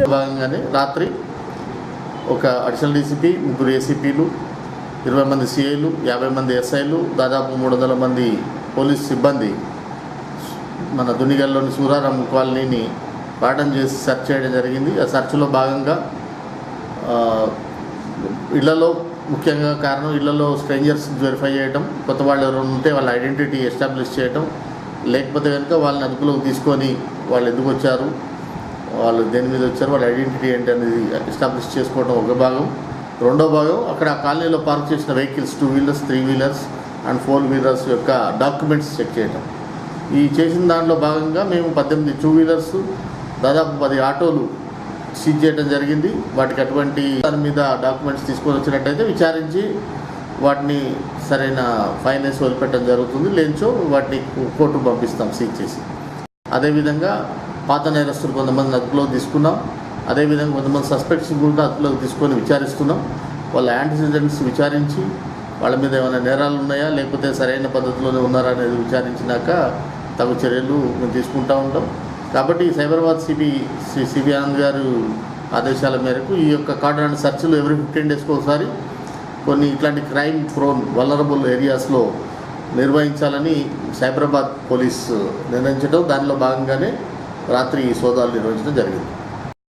భాగంగానే రాత్రి ఒక అడిషనల్ డీసీపీ ముగ్గురు ఏసీపీలు ఇరవై మంది సిఐలు యాభై మంది ఎస్ఐలు దాదాపు మూడు వందల మంది పోలీస్ సిబ్బంది మన దునిగల్లోని సూరారాం కాలనీని పాఠం చేసి సెర్చ్ చేయడం జరిగింది. ఆ సెర్చ్లో భాగంగా ఇళ్ళలో ముఖ్యంగా కారణం ఇళ్ళలో స్ట్రేంజర్స్ వెరిఫై చేయడం కొత్త వాళ్ళు ఎవరు ఉంటే వాళ్ళ ఐడెంటిటీ ఎస్టాబ్లిష్ చేయడం లేకపోతే కనుక వాళ్ళని అదుపులోకి తీసుకొని వాళ్ళు ఎందుకు వచ్చారు వాళ్ళు దేని మీద వచ్చారు వాళ్ళ ఐడెంటిటీ ఏంటి అనేది ఎస్టాబ్లిష్ చేసుకోవడం ఒక భాగం. రెండో భాగం అక్కడ ఆ కాలనీలో పార్క్ చేసిన vehicles two wheelers three wheelers and four wheelers యొక్క డాక్యుమెంట్స్ చెక్ చేయడం ఈ చేసిన దాంట్లో భాగంగా మేము పద్దెనిమిది టూ వీలర్స్ దాదాపు పది ఆటోలు సీజ్ చేయడం జరిగింది. వాటికి అటువంటి దాని మీద డాక్యుమెంట్స్ తీసుకొని వచ్చినట్టయితే విచారించి వాటిని సరైన ఫైన్ వేసి వదిలిపెట్టడం జరుగుతుంది. లేంచో వాటిని కోర్టుకు పంపిస్తాం సీజ్ చేసి. అదేవిధంగా పాత నేరస్తులు కొంతమంది అదుపులో తీసుకున్నాం. అదేవిధంగా కొంతమంది సస్పెక్ట్స్ కూడా అదుపులోకి తీసుకొని విచారిస్తున్నాం. వాళ్ళ యాంటిసిడెంట్స్ విచారించి వాళ్ళ మీద ఏమైనా నేరాలు ఉన్నాయా? లేకపోతే సరైన పద్ధతిలోనే ఉన్నారా అనేది విచారించినాక తగు చర్యలు మేము తీసుకుంటూ ఉంటాం. కాబట్టి సైబరాబాద్ సిబి శ్రీ సిబి ఆనంద్ గారు ఆదేశాల మేరకు ఈ యొక్క కార్డు సర్చ్లు ఎవ్రీ ఫిఫ్టీన్ డేస్కి ఒకసారి కొన్ని ఇట్లాంటి క్రైమ్ ప్రోన్ వలరబుల్ ఏరియాస్లో నిర్వహించాలని సైబరాబాద్ పోలీస్ నిర్ణయించడం దానిలో భాగంగానే రాత్రి ఈ సోదాలు నిర్వహించడం జరిగింది.